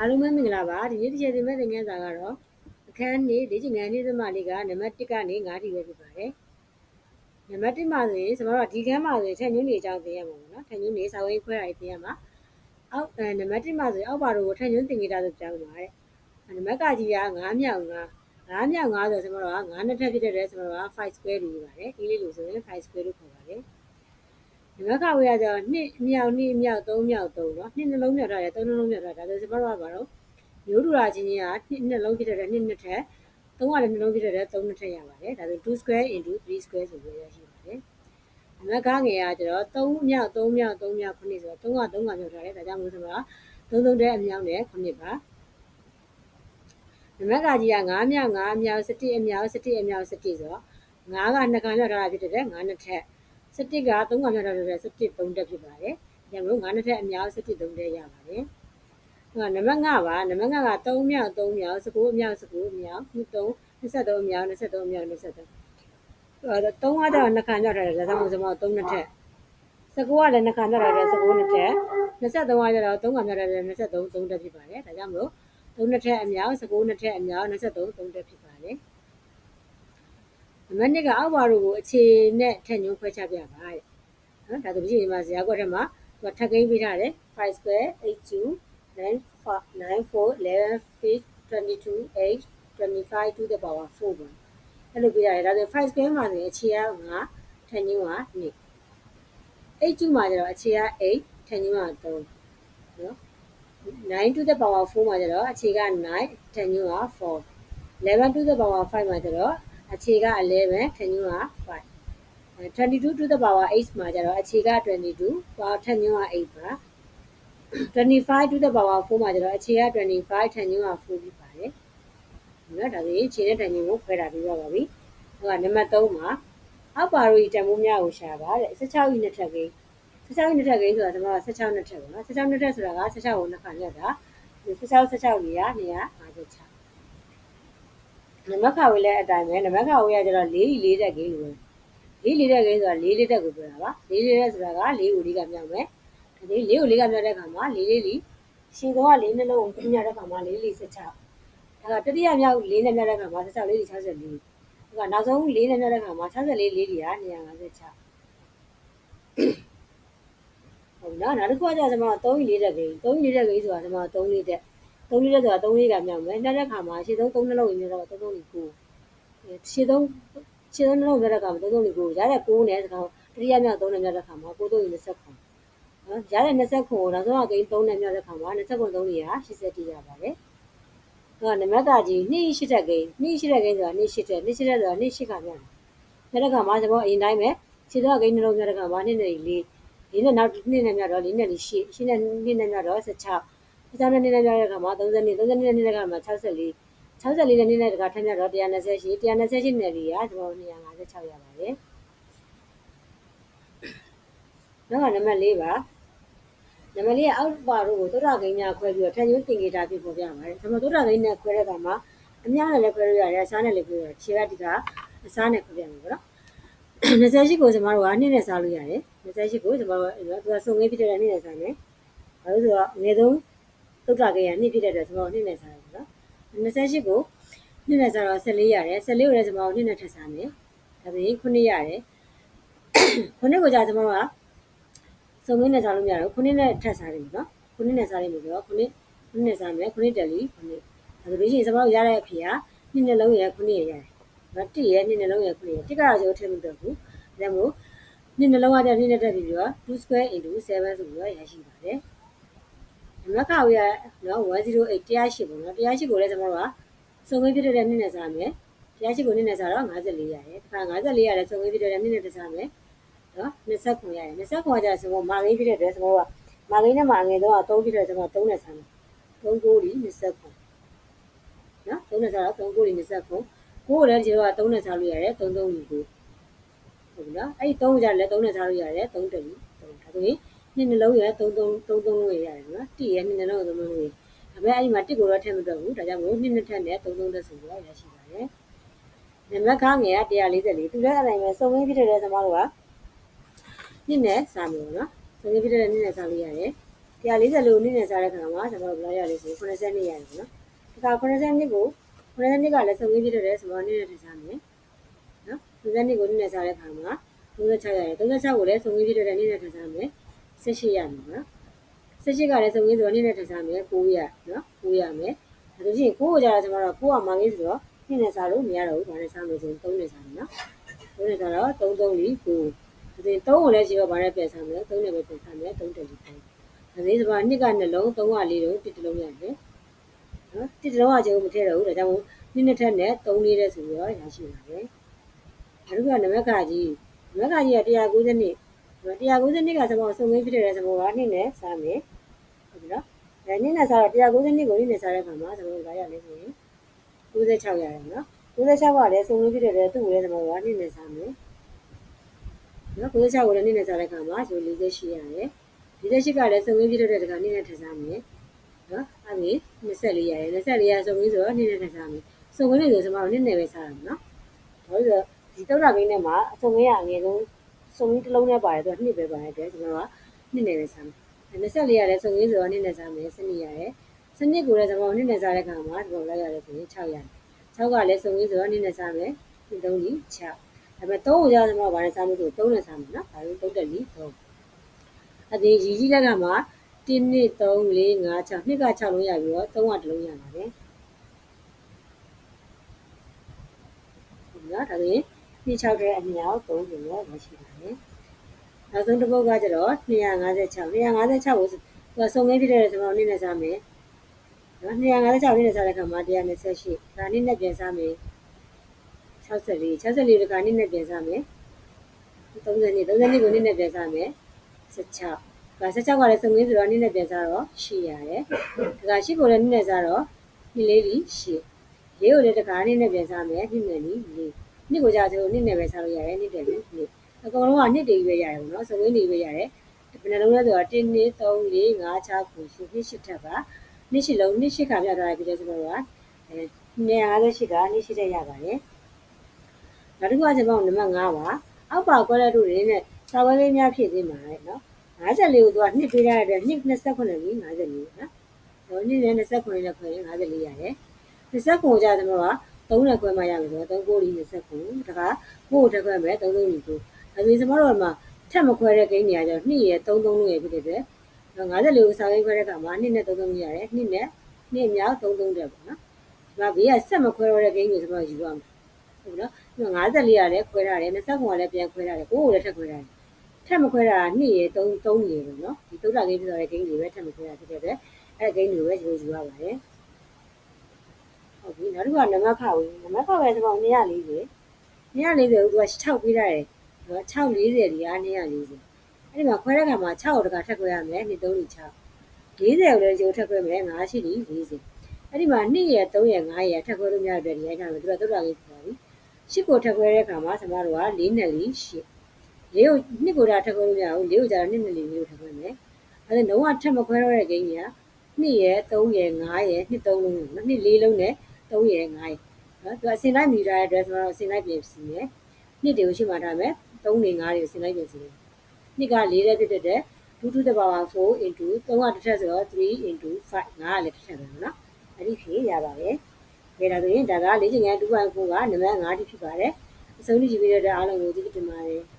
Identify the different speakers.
Speaker 1: အားလုံးပဲမင်္ဂလာပါဒီနေ့တစ်ချက်သင်မဲ့သင်ခန်းစာကတော့အခန်းနေလေ့ကျင့်ခန်းနေ့သမလေးကနံပါတ်1ကနေ9ထိပဲဖြစ်ပါတယ်နံပါတ်1မှာဆိုရင်ကျွန်တော်တို့ဒီခန်းမှာဆိုရင်ထန်ညွှန်းနေအကြောင်းသင်ရမှာပေါ့နော်ထန်ညွှန်းနေစာဝေးခွဲတာသင်ရမှာအောက်နံပါတ်1မှာဆိုရင်အောက်ပါတော့ထန်ညွှန်းသင်ကြတာဆိုပြောင်းပါတဲ့နံပါတ်ကကြီးက9မြောက်9 9မြောက်9ဆိုကျွန်တော်တို့က9နှစ်ထပ်ဖြစ်တဲ့ကျွန်တော်တို့က5 square လို့ပြောပါတယ်ဒီလေးလို့ဆိုရင်5 square လို့ခေါ်ပါတယ် နံပါတ်ကဝေးရကြတော့2မြောက်2မြောက်3မြောက်3เนาะ2နှလုံးမြောက်ထားတယ်3နှလုံးမြောက်ထားတယ်ဒါဆိုကျွန်တော်တို့ကဘာလို့မျိုးတူရာချင်းချင်းကနှစ်နှလုံးဖြစ်တဲ့နှစ်နှစ်ထက်3ကလည်းနှလုံးဖြစ်တဲ့3နှစ်ထက်ရပါတယ်ဒါဆို2 square into 3 square ဆိုပြီးရရှိပါတယ်အမကငယ်ကကျတော့3မြောက်3မြောက်3မြောက်9ဆိုတော့3က3ကမြောက်ထားတယ်ဒါကြောင့်မို့ဆိုတော့3 3တဲ့အမြောက်နဲ့9ပါနမကကြီးက9မြောက်9မြောက်17အမြောက်17အမြောက်17ဆိုတော့9က2ခါမြောက်ထားတာဖြစ်တဲ့9နှစ်ထက် 17က3ခါမြောက်ထားတဲ့17 3တက်ဖြစ်ပါတယ်။ဒါကြောင့်မို့9နှစ်ထက်အမြောက်17 3တက်ရပါတယ်။ဟိုနံပါတ်5ပါနံပါတ်5က3မြောက်3မြောက်19အမြောက်19အမြောက်23 23အမြောက်23အမြောက်23ဟို3ကတော့နှစ်ခါမြောက်ထားတယ်ဒါကြောင့်မို့ကျွန်တော်3နှစ်ထက်19ကလည်းနှစ်ခါမြောက်ထားတယ်19နှစ်ထက်23ကကျတော့3ခါမြောက်ထားတယ်23 3တက်ဖြစ်ပါတယ်ဒါကြောင့်မို့3နှစ်ထက်အမြောက်19နှစ်ထက်အမြောက်23 3တက်ဖြစ်ပါတယ် နံပါတ်2ကအောက်ပါတို့ကိုအခြေနဲ့ထက်ညွှန်းခွဲခြားပြပါတဲ့နော်ဒါဆိုပြီးဒီမှာဇာတ်ကွက်ထဲမှာသူကထပ်ကိန်းပေးထားတယ်5 square 8 2 9 4 9 4 11 feet 22 8 25 to the power 4ပါအဲ့လိုပြရတယ်ဒါဆို5 square မှာဆိုရင်အခြေက9ထန်ကြီးက2 8 2မှာကျတော့အခြေက8ထန်ကြီးက3နော်9 to the power 4မှာကျတော့အခြေက9ထန်ကြီးက4 11 to the power 5မှာကျတော့ အခြေက11ထန်ကြီးက5 22 to the power 8မှာကျတော့အခြေက22 power ထန်ကြီးက8ပါ25 to the power 4မှာကျတော့အခြေက25ထန်ကြီးက4ဖြစ်ပါတယ်။နော်ဒါဆိုရင်ခြေနဲ့တန်ကြီးကိုခွဲတာပြီးတော့ပါပြီ။ဟိုကနံပါတ်3မှာအောက်ပါရိုဤတန်ဖိုးများကိုရှာပါတဲ့16ဤနှစ်ထပ်ကိန်း16ဤနှစ်ထပ်ကိန်းဆိုတာကျွန်တော်က16နှစ်ထပ်ပေါ့နော်16နှစ်ထပ်ဆိုတာက16ကိုနှစ်ခါညက်တာ16 16နေရ256 နံပါတ်ခါဝေးလဲအတိုင်းပဲနံပါတ်ခါဝေးရကျတော့4ဤ4တက်ကိန်းလို့4 4တက်ကိန်းဆိုတာ4လေးတက်ကိုပြောတာပါ4လေးတက်ဆိုတာက4ကို4ကမြောက်မယ်ဒီလေးကိုလေးကမြောက်တဲ့ခါမှာလေးလေးလီရှည်တော့ကလေးနှလုံးကိုမြောက်တဲ့ခါမှာလေးလေး16ဒါကတတိယမြောက်လေးနဲ့မြောက်တဲ့ခါမှာ16လေး64ဒါကနောက်ဆုံးလေးနဲ့မြောက်တဲ့ခါမှာ64လေးလေးတွေက256ဟုတ်နော်နောက်တစ်ခုကကျကျွန်တော်3လေးတက်ကိန်း3လေးတက်ကိန်းဆိုတာကျွန်တော်3လေးတက် 3လေးတက်ဆိုတာ3လေးကမြောက်မယ်နှစ်တဲ့ခါမှာရှည်ဆုံး3နှလုံးဝင်မြောက်တော့3 3လေး9ရှည်ဆုံးရှည်ဆုံးနှလုံးမြောက်တဲ့ခါမှာ3 3လေး9ရတဲ့9နဲ့တကောင်တတိယမြောက်3နဲ့မြောက်တဲ့ခါမှာ9 3 29နော်ရတဲ့20ခုကိုနောက်ဆုံးအကိန်း3နဲ့မြောက်တဲ့ခါမှာ20ခု3နေရ80ရပါတယ်။ဒါကနမတာကြီး2ရှိတဲ့ကိန်း2ရှိတဲ့ကိန်းဆိုတာ2ရှိတဲ့2ရှိတဲ့ဆိုတာ2ရှိခါမြောက်တယ်။မြောက်တဲ့ခါမှာကျွန်တော်အရင်တိုင်းပဲခြေတော့ကိန်းနှလုံးမြောက်တဲ့ခါမှာ2နဲ့4လေးနဲ့နောက်2နဲ့မြောက်တော့4နဲ့4ရှိရှိနဲ့2နဲ့မြောက်တော့16 16နဲ့2နဲ့မြောက်တဲ့ခါမှာ30နဲ့30နဲ့2နဲ့ခါမှာ64 64နဲ့2နဲ့တခါထပ်မြောက်တော့128 128နဲ့4ကကျွန်တော်256ရပါတယ်။နောက်ကနံပါတ်4ပါနံပါတ်လေးကအောက်ပါတို့ကိုသုဒ္ဓဂိမ်းများခွဲပြီးတော့ထန်ညွှန်းတင်ကြတာဖြစ်ပေါ်ပြပါတယ်။ကျွန်တော်သုဒ္ဓဂိမ်းနဲ့ခွဲတဲ့အခါမှာအများနဲ့လည်းခွဲလို့ရတယ်အစားနဲ့လည်းခွဲရတယ်။ခြေကဒီကအစားနဲ့ခွဲပြမယ်ပေါ့နော်။28ကိုကျွန်တော်တို့ကနှစ်နဲ့စားလို့ရတယ်။28ကိုကျွန်တော်တို့သူကစုံငင်းဖြစ်တဲ့နှစ်နဲ့စားမယ်။ဘာလို့ဆိုတော့ငယ်ဆုံး သုဒ္ဓဂိမ်းကနှစ်ဖြစ်တဲ့အတွက်ကျွန်တော်နှစ်နဲ့စားတယ်ပေါ့နော်။28ကိုနှစ်နဲ့စားတော့14ရတယ်။14ကိုလည်းကျွန်တော်နှစ်နဲ့ထပ်စားမယ်။ဒါပြင်9ရတယ်။9ကိုကြာကျွန်တော်ကစုံမင်းနဲ့စားလို့မရတော့ခုနှစ်နဲ့ထပ်စားလိမ့်မယ်နော်ခုနှစ်နဲ့စားလိမ့်မယ်ဆိုတော့ခုနှစ်ခုနှစ်နဲ့စားမယ်ခုနှစ်တယ်လီခုနှစ်ဒါဆိုလို့ရှိရင်စမောက်ရတဲ့အဖေကနှစ်နှလုံးရဲ့ခုနှစ်ရဲ့ရတယ်နော်တစ်ရဲ့နှစ်နှလုံးရဲ့ခုနှစ်ရဲ့တစ်ကတော့ကျိုးထည့်မတော့ဘူးဒါကြောင့်မို့နှစ်နှလုံးကတည်းကနှစ်နဲ့တက်ပြီးတော့2 square into 7ဆိုပြီးတော့ရရှိပါတယ် နံပါတ်ကဝေးရနော်108တရားရှိပေါ့နော်တရားရှိကိုလည်းကျွန်တော်တို့ကစုံမင်းဖြစ်တဲ့နှစ်နဲ့စားမယ်တရားရှိကိုနှစ်နဲ့စားတော့54ရတယ်ဒါက54ရတယ်စုံမင်းဖြစ်တဲ့နှစ်နဲ့စားမယ်နော်29ရတယ်29ကကြာဆိုတော့မာဂိန်းဖြစ်တဲ့အတွက်ဆိုတော့မာဂိန်းနဲ့မာငယ်တော့3ဖြစ်တဲ့ကျွန်တော်3နဲ့ဆန်းတယ်3ကိုလီ29နော်3နဲ့ဆန်းတော့3ကိုလီ29ကိုလည်းဒီတော့3နဲ့ဆန်းလို့ရတယ်3 3လီကိုဟုတ်ပြီနော်အဲ့ဒီ3ကိုကြာလည်း3နဲ့ဆန်းလို့ရတယ်3တလီ3ဒါဆိုရင် နှစ်နှလုံးရ3 3 3 3လို့ရတယ်နော်တိရနှစ်နှလုံး3 3လို့ရဒါပေမဲ့အဲ့ဒီမှာတစ်ကိုတော့ထည့်မတော့ဘူးဒါကြောင့်မို့နှစ်နှစ်ထက်နဲ့3 3တက်ဆိုပြီးတော့ရရှိပါတယ်နံပါတ်ကငယ်က144သူလည်းအဲ့တိုင်းပဲစုံရင်းဖြစ်တဲ့သမားတို့ကနှစ်နဲ့စားမယ်နော်။ဆုံးဖြတ်ပြတဲ့နှစ်နဲ့စားလို့ရတယ်။140လို့နည်းနဲ့စားတဲ့ခါမှာကျွန်တော်ဘယ်လောက်ရလဲဆို82ရတယ်ပေါ့နော်ဒီက82ကို82ကလည်းစုံကြီးဖြစ်တဲ့ဆိုတော့နည်းနဲ့ထပ်စားမယ်နော်82ကိုနည်းနဲ့စားတဲ့ခါမှာ36ရတယ်36ကိုလည်းစုံကြီးဖြစ်တဲ့နည်းနဲ့ထပ်စားမယ် 18ရမယ်နော်18ကလည်းစုံကြီးဆိုတော့နည်းနဲ့ထပ်စားမယ်9ရနော်9ရမယ်ဒါဆိုရင်9ကိုကြာတော့ကျွန်တော်တို့9ကမောင်ကြီးဆိုတော့နည်းနဲ့စားလို့မရတော့ဘူးဘာနဲ့စားမယ်ဆိုရင်3နဲ့စားမယ်နော်3နဲ့စားတော့3 3 4 9ဒါဆိုရင်3ကိုလည်းရှိတော့ဘာနဲ့ပြန်စားမလဲ3နဲ့ပဲပြန်စားမယ်3တက်ပြီး3ဒါသေးစပါနှစ်ကနှလုံး3က4လုံးတစ်တလုံးရတယ်နော်တစ်တလုံးကကျုံမထည့်တော့ဘူးဒါကြောင့်မို့နှစ်နှစ်ထက်နဲ့3လေးတဲ့ဆိုပြီးတော့ရရှိပါတယ်အခုကနမကကြီးနမကကြီးက190နှစ် 190နှစ်ကစမောစုံငင်းဖြစ်တဲ့စမောကနှစ်နဲ့စားမယ်ဟုတ်ပြီနော်ဒါနှစ်နဲ့စားတော့190နှစ်ကိုနှစ်နဲ့စားတဲ့ခါမှာစမောကရလဲဆိုရင်96ရတယ်နော်96ကလည်းစုံငင်းဖြစ်တဲ့သူ့ကိုလည်းစမောကနှစ်နဲ့စားမယ်နော်96ကိုလည်းနှစ်နဲ့စားတဲ့ခါမှာဆို48ရတယ်48ကလည်းစုံငင်းဖြစ်တဲ့တခါနှစ်နဲ့ထပ်စားမယ်နော်အဲ့ဒီ24ရတယ်24ရစုံငင်းဆိုတော့နှစ်နဲ့ထပ်စားမယ်စုံငင်းနေဆိုစမောနှစ်နဲ့ပဲစားရမှာနော်ဘာလို့လဲဒီတုံးတာဘင်းထဲမှာအစုံငင်းရအငယ်ဆုံး စုံငင်းတစ်လုံးနဲ့ပါတယ်သူကနှစ်ပဲပါတယ်တဲ့ကျွန်တော်ကနှစ်နဲ့ပဲစားမယ်24ရတယ်စုံငင်းဆိုတော့နှစ်နဲ့စားမယ်စနစ်ရတယ်စနစ်ကိုလည်းကျွန်တော်နှစ်နဲ့စားတဲ့ခါမှာဒီလိုလိုက်ရတယ်ဆိုရင်6ရတယ်6ကလည်းစုံငင်းဆိုတော့နှစ်နဲ့စားမယ်ဒီ3ကြီး6ဒါပေမဲ့3ကိုကြာကျွန်တော်ဗာနဲ့စားလို့ဆို3နဲ့စားမယ်နော်ဒါလို့3တက်လီ3အဒီရီကြီးလက်ကမှာ1 2 3 4 5 6နှစ်က6လုံးရပြီးတော့3ကတစ်လုံးရပါတယ်နော်ဒါဆိုရင်နှစ်6တဲ့အမြောက်3ဆိုတော့မရှိပါ နဲ့နောက်ဆုံးတစ်ပုတ်ကကျတော့256 256ကိုသူကစုံငင်းဖြစ်တဲ့ကျွန်တော်နည်းနဲ့စားမယ်နော်256နည်းနဲ့စားတဲ့ခါမှာ128ဒါနည်းနဲ့ပြန်စားမယ်64 64တခါနည်းနဲ့ပြန်စားမယ်30နှစ်30နှစ်ကိုနည်းနဲ့ပြန်စားမယ်16ဒါ16ကလည်းစုံငင်းဆိုတော့နည်းနဲ့ပြန်စားတော့8ရတယ်ဒါက8ကိုလည်းနည်းနဲ့စားတော့နှစ်လေးလီ8လေးကိုလည်းတခါနည်းနဲ့ပြန်စားမယ်နှစ်နဲ့လီ4နှစ်ကိုကြာဆိုနှစ်နဲ့ပဲစားလို့ရတယ်နှစ်တယ်လီ2 အကုန်လုံးကနှစ်တည်းပဲရတယ်ပေါ့နော်စုံငင်းတွေပဲရတယ်ဘယ်နှလုံးလဲဆိုတော့1 2 3 4 5 6 9 10နှစ်8ထပ်ပါနှစ်8လုံးနှစ်8ခါပြထားရပြီလေဆိုတော့ကအဲ258ကနှစ်8တက်ရပါတယ်နောက်တစ်ခုကကျွန်တော်နံပါတ်5ပါအောက်ပါကွက်လက်တို့တွေနဲ့စာဝဲလေးများဖြည့်သေးမှာလေနော်54ကိုသူကနှစ်ပေးရတဲ့နှစ်28ပြီး54နော်ဟိုနှစ်နဲ့29နဲ့ခွဲရင်54ရတယ်29ကိုကြာကျွန်တော်က3နဲ့ခွဲမှရမယ်ဆိုတော့3ကို29တခါကိုကိုတက်ခွဲမယ်3 3ကို အဲဒီကျွန်တော်တို့မှာထက်မခွဲတဲ့ကိန်းတွေအကြောင်း2ရဲ့3 3လို့ရဖြစ်တဲ့အတွက်54ကိုစာဝဲခွဲတဲ့အခါမှာ2နဲ့3 3ရတယ်2နဲ့2မြောက်3 3တဲ့ပေါ့နော်ဒီမှာဘေးကဆက်မခွဲတော့တဲ့ကိန်းကိုကျွန်တော်ယူရမယ်ဟုတ်နော်ဒီ54ကလည်းခွဲထားတယ်29ကလည်းပြန်ခွဲထားတယ်ကိုကိုလည်းထက်ခွဲထားတယ်ထက်မခွဲတာ2ရေ3 3ရေပေါ့နော်ဒီသုဒ္ဓကိန်းဖြစ်တဲ့ကိန်းတွေပဲထက်မခွဲတာဖြစ်တဲ့အတွက်အဲ့ကိန်းတွေပဲယူယူရပါတယ်ဟုတ်ပြီနောက်တစ်ခုကနမခဝေးနမခဝေးဆိုတော့240 240ကိုသူက6ပေးထားတယ်နော် 640ဒီက240အဲ့ဒီမှာခွဲတဲ့ခါမှာ6ကိုတခါထပ်ခွဲရမယ်2 3 6 40ကိုလည်းရိုးထပ်ခွဲမယ်5ရှိတယ်40အဲ့ဒီမှာ2ရ3ရ5ရထပ်ခွဲလို့မရတဲ့ဒီအဲ့ဒါကိုသူကသုဒ္ဓကိန်းဖြစ်ပါပြီရှစ်ကိုထပ်ခွဲတဲ့အခါမှာကျွန်တော်တို့က၄နဲ့၄ရှစ်လေးကိုနှစ်ကိုဒါထပ်ခွဲလို့မရဘူးလေးကိုကျတော့နှစ်နဲ့လေးမျိုးထပ်ခွဲမယ်အဲဒါလုံးဝထပ်မခွဲတော့တဲ့ဂိမ်းကြီးကနှစ်ရယ်၃ရယ်၅ရယ်နှစ်၃လုံးနော်နှစ်၄လုံးနဲ့၃ရယ်၅ရယ်နော်သူအစင်လိုက်မီတာရဲ့ dress မှာတော့အစင်လိုက်ပြင်စီမယ်နှစ်တွေကိုရှိမှထားမယ် ၃နေ၅တွေကိုအစင်လိုက်ပြင်စီမယ်နှစ်က၄တဲ့ဖြစ်တဲ့2 to the power 4 into 3ကတစ်ထပ်ဆိုတော့3 into 5 5ကလည်းတစ်ထပ်ပဲနော်အဲ့ဒီဖြေရပါတယ်။ဒါဆိုရင်ဒါကလေ့ကျင့်ခန်း2.4ကနံပါတ်5တိဖြစ်ပါတယ်။အဆုံးထိကြည့်ပြီးတော့အားလုံးကိုကျေးဇူးတင်ပါတယ်။